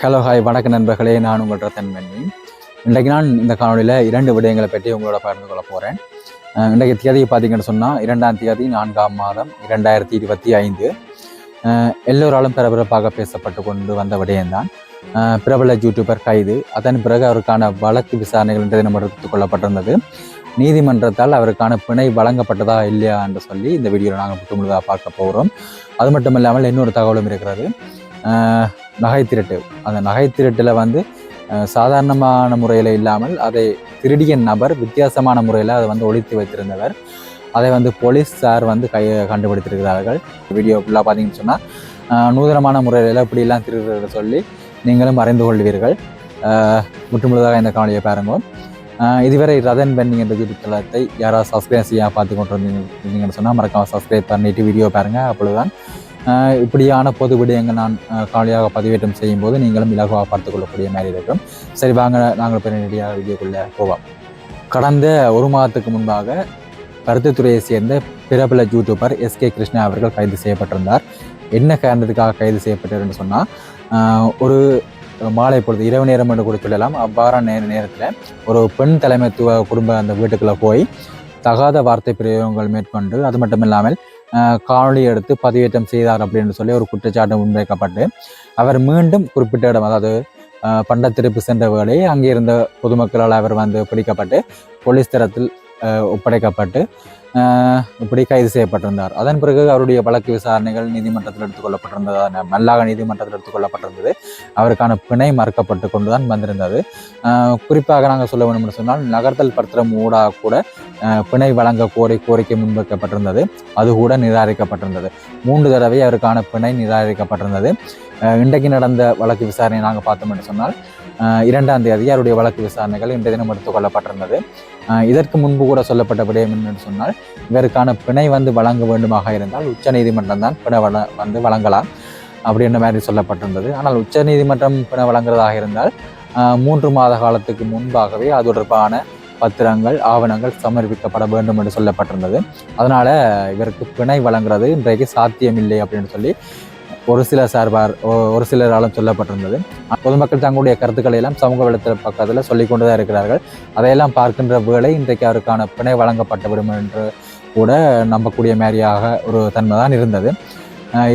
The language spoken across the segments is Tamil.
ஹலோ ஹாய் வணக்க நண்பர்களே. நான் உங்கள் ரத்தன் மன்னி. இன்றைக்கு நான் இந்த காணொலியில் இரண்டு விடயங்களை பற்றி உங்களோட பகிர்ந்து கொள்ள போகிறேன் இன்றைக்கு தேதி பார்த்தீங்கன்னு சொன்னால் இரண்டாம் தேதி நான்காம் மாதம் இரண்டாயிரத்தி இருபத்தி ஐந்து. எல்லோராலும் பரபரப்பாக பேசப்பட்டு கொண்டு வந்த விடயம்தான். பிரபல யூடியூபர் கைது அதன் பிறகு அவருக்கான வழக்கு விசாரணைகள் இன்றைய நம்ம எடுத்துக் கொள்ளப்பட்டிருந்தது. நீதிமன்றத்தால் அவருக்கான பிணை வழங்கப்பட்டதா இல்லையா என்று சொல்லி இந்த வீடியோவில் நாங்கள் முழுதாக பார்க்க போகிறோம் அது மட்டும் இல்லாமல் இன்னொரு தகவலும் இருக்கிறது. நகை திருட்டு அந்த நகை திருட்டில் வந்து சாதாரணமான முறையில் இல்லாமல் அதை திருடிய நபர் வித்தியாசமான முறையில் அதை வந்து ஒழித்து வைத்திருந்தவர். அதை வந்து போலீஸ் சார் வந்து கை கண்டுபிடித்திருக்கிறார்கள். வீடியோ ஃபுல்லாக பார்த்தீங்கன்னு சொன்னால் நூதனமான முறையில் இப்படிலாம் திருடுறத சொல்லி நீங்களும் அறிந்து கொள்வீர்கள். அஹ், முற்றுமுழுதாக இந்த காணொலியை பாருங்கள் இதுவரை ரதன் பெண்ணிங் என்ற யூடியூப் தளத்தை யாராவது சப்ஸ்கிரைப் செய்ய பார்த்து கொண்டு இருந்தீங்கன்னு சொன்னால் மறக்காம சப்ஸ்கிரைப் பண்ணிட்டு வீடியோ பாருங்கள் அப்பொழுதுதான் இப்படியான பொது விடயங்கள் நான் காலியாக பதிவேற்றம் செய்யும் போது நீங்களும் இலகுவாக பார்த்து கொள்ளக்கூடிய மாதிரி இருக்கும். சரி வாங்க நாங்கள் இப்போ நேரடியாக வீடியோக்குள்ளே போவோம். கடந்த ஒரு மாதத்துக்கு முன்பாக கருத்துத்துறையை சேர்ந்த பிரபல யூடியூபர் எஸ்கே கிருஷ்ணா அவர்கள் கைது செய்யப்பட்டிருந்தார். என்ன காரணத்துக்காக கைது செய்யப்பட்டார்னு சொன்னால் ஒரு மாலை பொழுது இரவு நேரம் என்று கூட சொல்லலாம் அவ்வாறான நேர நேரத்தில் ஒரு பெண் தலைமைத்துவ குடும்ப அந்த வீட்டுக்குள்ளே போய் தகாத வார்த்தை பிரயோகங்கள் மேற்கொண்டு அது மட்டும் இல்லாமல் காணொலி எடுத்து பதிவேற்றம் செய்தார் அப்படின்னு சொல்லி ஒரு குற்றச்சாட்டு முன்வைக்கப்பட்டு அவர் மீண்டும் குறிப்பிட்ட இடம் அதாவது ஆஹ் பண்டத்திருப்பு சென்ற வேளை அங்கே இருந்த பொதுமக்களால் அவர் வந்து பிடிக்கப்பட்டு போலீஸ் தரத்தில் ஒப்படைக்கப்பட்டு இப்படி கைது செய்யப்பட்டிருந்தார். அதன் பிறகு அவருடைய வழக்கு விசாரணைகள் நீதிமன்றத்தில் எடுத்துக்கொள்ளப்பட்டிருந்தது. மல்லாக நீதிமன்றத்தில் எடுத்துக்கொள்ளப்பட்டிருந்தது. அவருக்கான பிணை மறுக்கப்பட்டு கொண்டுதான் வந்திருந்தது. குறிப்பாக நாங்கள் சொல்ல வேண்டும் என்று சொன்னால் நகர்த்தல் பத்திரம் ஊடாக கூட பிணை வழங்க கோரி கோரிக்கை முன்வைக்கப்பட்டிருந்தது. அது கூட நிராகரிக்கப்பட்டிருந்தது. மூன்று தடவை அவருக்கான பிணை நிராகரிக்கப்பட்டிருந்தது. இன்றைக்கு நடந்த வழக்கு விசாரணை நாங்கள் பார்த்தோம் என்று சொன்னால் இரண்டாம் தேதி அவருடைய வழக்கு விசாரணைகள் இன்றைய தினம் எடுத்துக்கொள்ளப்பட்டிருந்தது இதற்கு முன்பு கூட சொல்லப்பட்ட விடயம் என்னென்னு சொன்னால் இவருக்கான பிணை வந்து வழங்க வேண்டுமாக இருந்தால் உச்ச நீதிமன்றம் தான் பிணை வள வந்து வழங்கலாம் அப்படின்ற மாதிரி சொல்லப்பட்டிருந்தது. ஆனால் உச்ச நீதிமன்றம் பிணை வழங்குறதாக இருந்தால் மூன்று மாத காலத்துக்கு முன்பாகவே அது தொடர்பான பத்திரங்கள் ஆவணங்கள் சமர்ப்பிக்கப்பட வேண்டும் என்று சொல்லப்பட்டிருந்தது. அதனால் இவருக்கு பிணை வழங்குறது இன்றைக்கு சாத்தியமில்லை அப்படின்னு சொல்லி ஒரு சில சார்பார் ஒரு சிலராலும் சொல்லப்பட்டிருந்தது. பொதுமக்கள் தங்களுடைய கருத்துக்களை எல்லாம் சமூக வலைத்தள பக்கத்தில் சொல்லிக்கொண்டு தான் இருக்கிறார்கள். அதையெல்லாம் பார்க்கின்ற வேளை இன்றைக்கு அவருக்கான பிணை வழங்கப்பட்டுவிடும் என்று கூட நம்பக்கூடிய மாதிரியாக ஒரு தன்மை தான் இருந்தது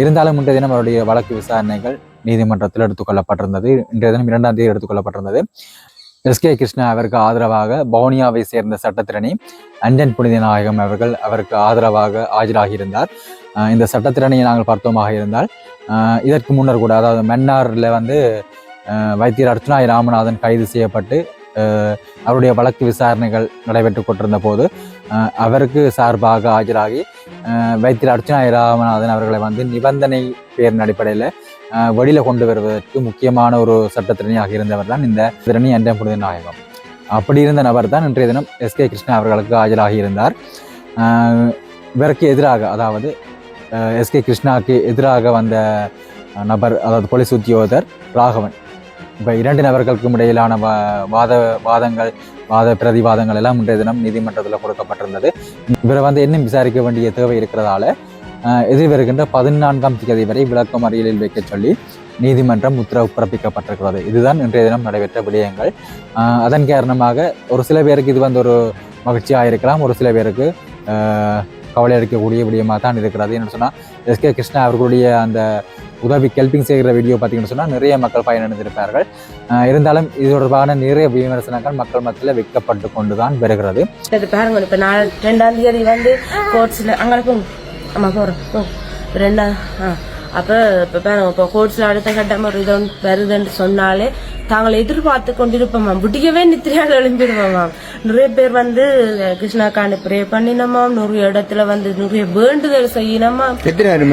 இருந்தாலும் இன்றைய தினம் அவருடைய வழக்கு விசாரணைகள் நீதிமன்றத்தில் எடுத்துக்கொள்ளப்பட்டிருந்தது இன்றைய தினம் இரண்டாம் தேதி எடுத்துக்கொள்ளப்பட்டிருந்தது எஸ்கே கிருஷ்ணா அவருக்கு ஆதரவாக பவுனியாவை சேர்ந்த சட்டத்திரணி அஞ்சன் புனித நாயகம் அவர்கள் அவருக்கு ஆதரவாக ஆஜராகியிருந்தார். இந்த சட்டத்திறனையை நாங்கள் பார்த்தோமாக இருந்தால் இதற்கு முன்னர் கூட அதாவது மன்னாரில் வந்து வைத்தியர் அர்ச்சனாய் ராமநாதன் கைது செய்யப்பட்டு அவருடைய வழக்கு விசாரணைகள் நடைபெற்று கொண்டிருந்த போது அவருக்கு சார்பாக ஆஜராகி வைத்தியர் அர்ச்சுனாய் ராமநாதன் அவர்களை வந்து நிபந்தனை பேரின் அடிப்படையில் வெளியில் கொண்டு வருவதற்கு முக்கியமான ஒரு சட்டத்திறனியாக இருந்தவர் தான் இந்த திறனி அண்டம் புனித நாயகம். அப்படி இருந்த நபர் தான் இன்றைய தினம் எஸ் கே கிருஷ்ணா அவர்களுக்கு ஆஜராகி இருந்தார். இவருக்கு எதிராக அதாவது எஸ்கே கிருஷ்ணாவுக்கு எதிராக வந்த நபர் அதாவது போலீஸ் உத்தியோகர் ராகவன். இப்போ இரண்டு நபர்களுக்கும் இடையிலான வா வாத வாதங்கள் வாத பிரதிவாதங்கள் எல்லாம் இன்றைய தினம் நீதிமன்றத்தில் கொடுக்கப்பட்டிருந்தது. இவரை வந்து இன்னும் விசாரிக்க வேண்டிய தேவை இருக்கிறதால அஹ், எதிர்வருகின்ற பதினான்காம் தேதி வரை விளக்கமறியலில் வைக்க சொல்லி நீதிமன்றம் உத்தரவு பிறப்பிக்கப்பட்டிருக்கிறது. இதுதான் இன்றைய தினம் நடைபெற்ற விடயங்கள். அதன் காரணமாக ஒரு சில பேருக்கு இது வந்து ஒரு மகிழ்ச்சியாக இருக்கலாம் ஒரு சில பேருக்கு கவலை அளிக்கக்கூடிய விடயமாக தான் இருக்கிறது. என்ன சொன்னால் எஸ்கே கிருஷ்ணா அவர்களுடைய அந்த உதவி கெல்பிங் செய்கிற வீடியோ பார்த்தீங்கன்னு சொன்னால் நிறைய மக்கள் பயனடைந்திருப்பார்கள். இருந்தாலும் இது தொடர்பான நிறைய விமர்சனங்கள் மக்கள் மத்தியில் வைக்கப்பட்டு கொண்டு தான் வருகிறது பாருங்க இப்போ நான் ரெண்டாம் தேதி வந்து கோர்ட்ஸில் அங்கே போங்க. ஆ. அப்ப இப்ப இப்போ கோர்ட்ஸ்ல அடுத்த கட்டம் ஒரு இது வருதுன்னு சொன்னாலே தாங்கள் எதிர்பார்த்து கொண்டிருப்போமாம் விடியவே நித்திரையால் எழும்பிடுவோமாம் நிறைய பேர் வந்து கிருஷ்ணாக்காண்டி ப்ரே பண்ணினோமாம் நிறைய இடத்துல வந்து நிறைய வேண்டுதல்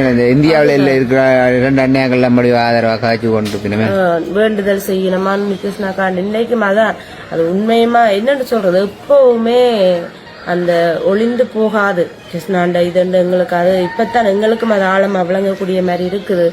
இந்த இந்தியாவில் இருக்கிற ரெண்டு அண்ணியாக்கள் நம்முடைய ஆதரவாக காய்ச்சி கொண்டிருக்கணுமே? வேண்டுதல் செய்யணுமான்னு கிருஷ்ணாக்காண்டி இன்னைக்கும் அதான் அது உண்மையுமா? என்னன்னு சொல்றது எப்பவுமே அந்த ஒளிந்து போகாது. கிருஷ்ணாண்ட இது எங்களுக்கு அது இப்பத்தான் எங்களுக்கும் அது ஆழமா விளங்கக்கூடிய மாதிரி இருக்குது.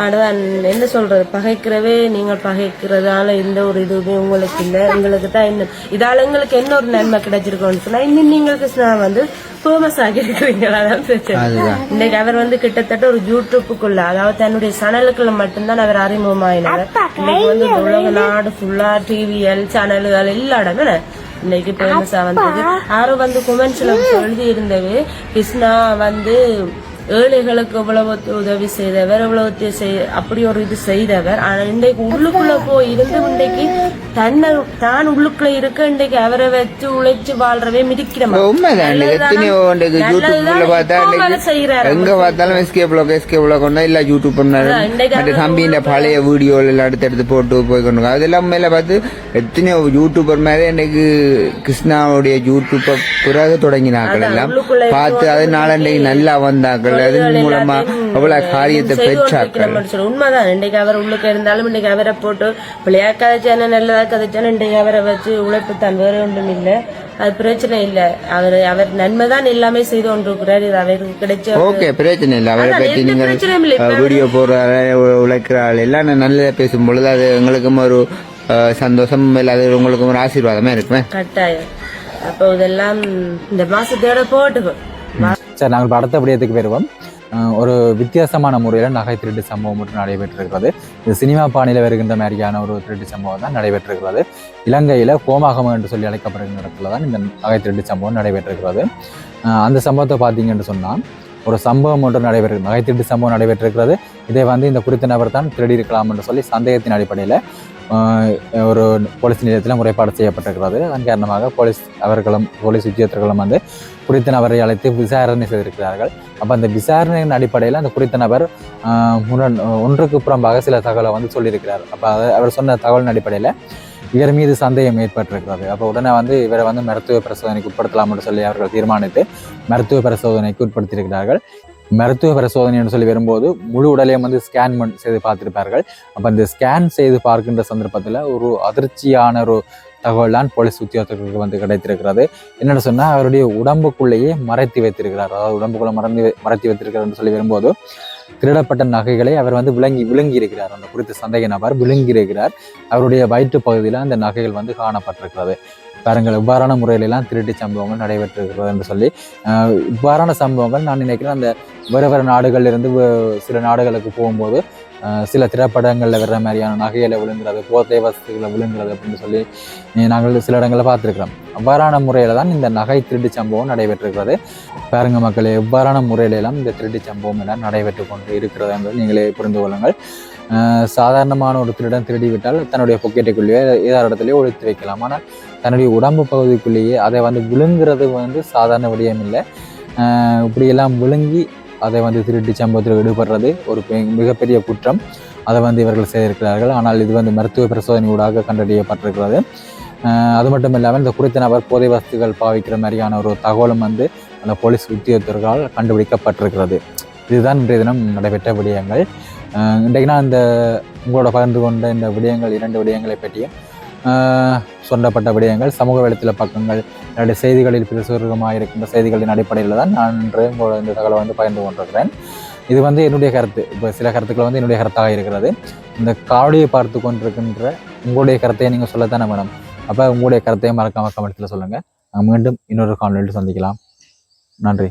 ஆடுதான் என்ன சொல்றது பகைக்கிறவே நீங்கள் பகைக்கிறதால எந்த ஒரு இதுவுமே உங்களுக்கு இல்ல. உங்களுக்கு தான் இன்னும் இதால எங்களுக்கு என்ன ஒரு நன்மை கிடைச்சிருக்கோம்னு சொன்னா இன்னும் நீங்கள் கிருஷ்ணா வந்து ஃபேமஸ் ஆகி இருக்கிறீங்களா? அதான் பிரச்சனை. அதுதான். இன்னைக்கு அவர் வந்து கிட்டத்தட்ட ஒரு யூடியூப்புக்குள்ள அதாவது தன்னுடைய சனலுக்குள்ள மட்டும்தான் அவர் அறிமுகமாயினார். இன்னைக்கு வந்து உலக நாடு ஃபுல்லா டிவிஎல் சேனல்கள் எல்லா இடமே இன்னைக்கு ஃபேமஸா வந்தது. யாரும் வந்து குமெண்ட்ஸ்ல எழுதி இருந்தது கிருஷ்ணா வந்து ஏழைகளுக்கு இவ்வளவு உதவி செய்தவர் இவ்வளவு செய்- அப்படி ஒரு இது செய்தவர். ஆனா இன்றைக்கு உள்ளுக்குள்ள போய் இருந்து இன்றைக்கு தன்னை தான் உள்ளுக்குள்ள இருக்க இன்றைக்கு அவரை வச்சு உழைச்சு வாழ்றவே மிதிக்கிற மாதிரி. உண்மைதான். எத்தனையோ இன்றைக்கு யூடியூப்ல பார்த்தா எங்க பார்த்தாலும் எஸ்கே பிளாக் எஸ்கே பிளாக் கொண்டா இல்ல யூடியூப் பண்ணாரு தம்பியின் பழைய வீடியோ எல்லாம் எடுத்து எடுத்து போட்டு போய் கொண்டு. அதெல்லாம் மேல பார்த்து எத்தனையோ யூடியூபர் மேலே இன்னைக்கு கிருஷ்ணாவுடைய யூடியூப்பை பிறகு தொடங்கினாக்கள் எல்லாம். பார்த்து அதனால இன்னைக்கு நல்லா வந்தாக்கள் அதன் மூலமா அவ்வளவு காரியத்தை பெற்றாக்கள் சொல்லு. உண்மைதான். இன்னைக்கு அவர் உள்ளுக்கு இருந்தாலும் இன்னைக்கு அவரை போட்டு பிள்ளையா கதைச்சான நல்லதா கதைச்சான இன்னைக்கு அவரை வச்சு உழைப்பு தான். வேற ஒன்றும் இல்ல. அது பிரச்சனை இல்ல. அவர் அவர் நன்மைதான் எல்லாமே செய்து கொண்டிருக்கிறார். இது அவருக்கு கிடைச்ச ஓகே பிரச்சனை இல்லை. அவரை பற்றி இல்லை. இப்ப வீடியோ போடுறாரு உழைக்கிறாள் எல்லாம் நல்லதா பேசும் பொழுது அது எங்களுக்கும் ஒரு சந்தோஷம் இல்லை அது உங்களுக்கும் ஒரு ஆசீர்வாதமா இருக்குமே? கட்டாயம். அப்போ இதெல்லாம் இந்த மாசத்தோட போட்டுக்கும் சரி நாங்கள் இப்போ அடுத்த விடயத்துக்கு வருவோம் ஒரு வித்தியாசமான முறையில் நகை திருட்டு சம்பவம் ஒன்று நடைபெற்றிருக்கிறது. இது சினிமா பாணியில் வருகின்ற மாதிரியான ஒரு திருட்டு சம்பவம் தான் நடைபெற்றிருக்கிறது. இலங்கையில் கோமாகம் என்று சொல்லி அழைக்கப்படுகிற இடத்துல தான் இந்த நகை திருட்டு சம்பவம் நடைபெற்றிருக்கிறது. அந்த சம்பவத்தை பார்த்தீங்கன்னு சொன்னால் ஒரு சம்பவம் ஒன்று நடைபெற்று நகை திருட்டு சம்பவம் நடைபெற்றிருக்கிறது. இதை வந்து இந்த குறித்த நபர் தான் திருடி இருக்கலாம் என்று சொல்லி சந்தேகத்தின் அடிப்படையில் ஒரு போலீஸ் நிலையத்தில் முறைப்பாடு செய்யப்பட்டிருக்கிறது. அதன் காரணமாக போலீஸ் அவர்களும் போலீஸ் உத்தியோகத்தர்களும் வந்து குறித்த நபரை அழைத்து விசாரணை செய்திருக்கிறார்கள். அப்போ அந்த விசாரணையின் அடிப்படையில் அந்த குறித்த நபர் முன்ன முரண் ஒன்றுக்கு புறம்பாக சில தகவலை வந்து சொல்லியிருக்கிறார். அப்போ அவர் சொன்ன தகவலின் அடிப்படையில் இவர் மீது சந்தேகம் ஏற்பட்டிருக்கிறது. அப்போ உடனே வந்து இவரை வந்து மருத்துவ பரிசோதனைக்கு உட்படுத்தலாம் என்று சொல்லி அவர்கள் தீர்மானித்து மருத்துவ பரிசோதனைக்கு உட்படுத்தியிருக்கிறார்கள். மருத்துவ பரிசோதனை என்று சொல்லி வரும்போது முழு உடலையும் வந்து ஸ்கேன் செய்து பார்த்திருப்பார்கள். அப்போ அந்த ஸ்கேன் செய்து பார்க்கின்ற சந்தர்ப்பத்தில் ஒரு அதிர்ச்சியான ஒரு தகவல் தான் போலீஸ் உத்தியோகத்தர்களுக்கு வந்து கிடைத்திருக்கிறது. என்னென்னு சொன்னால் அவருடைய உடம்புக்குள்ளேயே மறைத்து வைத்திருக்கிறார். அதாவது உடம்புக்குள்ளே மறந்து மறைத்து வைத்திருக்கிறார் சொல்லி வரும்போது திருடப்பட்ட நகைகளை அவர் வந்து விளங்கி விளங்கி இருக்கிறார் அந்த குறித்த சந்தேக நபர் விளங்கி இருக்கிறார் அவருடைய வயிற்று பகுதியில் அந்த நகைகள் வந்து காணப்பட்டிருக்கிறது. பாருங்கள் இவ்வாறான முறையிலெல்லாம் திருட்டு சம்பவங்கள் நடைபெற்றிருக்கிறது என்று சொல்லி இவ்வாறான சம்பவங்கள் நான் நினைக்கிறேன் அந்த வேறு வேறு நாடுகள்ல இருந்து சில நாடுகளுக்கு போகும்போது சில திரைப்படங்களில் வர்ற மாதிரியான நகையில் விழுங்குறது போதை வசதிகளை விழுங்குறது அப்படின்னு சொல்லி நாங்கள் சில இடங்களில் பார்த்துருக்கிறோம். அவ்வாறான முறையில் தான் இந்த நகை திருட்டு சம்பவம் நடைபெற்றிருக்கிறது. பாருங்க மக்களே எவ்வாறான முறையிலெல்லாம் இந்த திருட்டு சம்பவம் எல்லாம் நடைபெற்று கொண்டு இருக்கிறது என்பதை நீங்களே புரிந்து கொள்ளுங்கள். சாதாரணமான ஒரு திருடன் திருடிவிட்டால் தன்னுடைய பொக்கெட்டுக்குள்ளேயே ஏதாவது இடத்துலையே ஒழித்து வைக்கலாம். ஆனால் தன்னுடைய உடம்பு பகுதிக்குள்ளேயே அதை வந்து விழுங்குறது வந்து சாதாரண விடயம் இல்லை இப்படியெல்லாம் விழுங்கி அதை வந்து திருட்டு சம்பவத்தில் ஈடுபடுறது ஒரு பெ- மிகப்பெரிய குற்றம். அதை வந்து இவர்கள் செய்திருக்கிறார்கள். ஆனால் இது வந்து மருத்துவ பரிசோதனை ஊடாக கண்டறியப்பட்டிருக்கிறது. அது மட்டும் இல்லாமல் இந்த குறித்த நபர் போதை வஸ்துகள் பாவிக்கிற மாதிரியான ஒரு தகவலும் வந்து அந்த போலீஸ் உத்தியோகத்தர்களால் கண்டுபிடிக்கப்பட்டிருக்கிறது. இதுதான் இன்றைய தினம் நடைபெற்ற விடயங்கள். இன்றைக்கு நான் இந்த உங்களோட பகிர்ந்து கொண்ட இந்த விடயங்கள் இரண்டு விடயங்களை பற்றியும் சொல்லப்பட்ட விடயங்கள் சமூக வலைத்தள பக்கங்கள் என்னுடைய செய்திகளில் பிரசுரமாக இருக்கின்ற செய்திகளின் அடிப்படையில் தான் நான் இன்று உங்களோட இந்த தகவலை வந்து பகிர்ந்து கொண்டிருக்கிறேன். இது வந்து என்னுடைய கருத்து. இப்போ சில கருத்துக்கள் வந்து என்னுடைய கருத்தாக இருக்கிறது. இந்த காவடியை பார்த்து கொண்டிருக்கின்ற உங்களுடைய கருத்தையை நீங்கள் சொல்லத்தானே மேடம்? அப்போ உங்களுடைய கருத்தையும் மறக்காம கமெண்ட்ஸில் சொல்லுங்கள் மீண்டும் இன்னொரு காணொலியில் சந்திக்கலாம். நன்றி.